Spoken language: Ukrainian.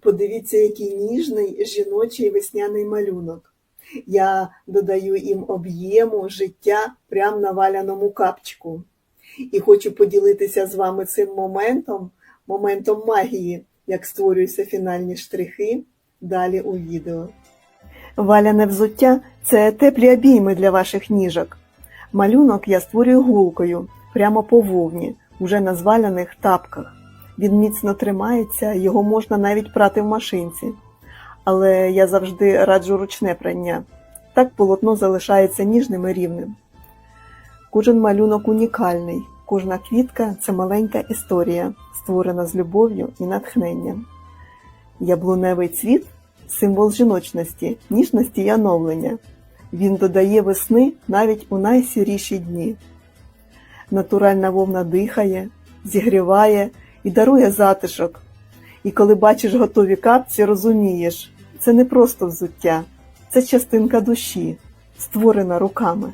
Подивіться, який ніжний жіночий весняний малюнок. Я додаю їм об'єму, життя прямо на валяному капчику. І хочу поділитися з вами цим моментом, моментом магії, як створюються фінальні штрихи далі у відео. Валяне взуття це теплі обійми для ваших ніжок. Малюнок я створюю гулкою, прямо по вовні, уже на зваляних тапках. Він міцно тримається, його можна навіть прати в машинці. Але я завжди раджу ручне прання. Так полотно залишається ніжним і рівним. Кожен малюнок унікальний, кожна квітка це маленька історія, створена з любов'ю і натхненням. Яблуневий цвіт символ жіночності, ніжності і оновлення. Він додає весни навіть у найсіріші дні. Натуральна вовна дихає, зігріває і дарує затишок. І коли бачиш готові капці, розумієш, це не просто взуття, це частинка душі, створена руками.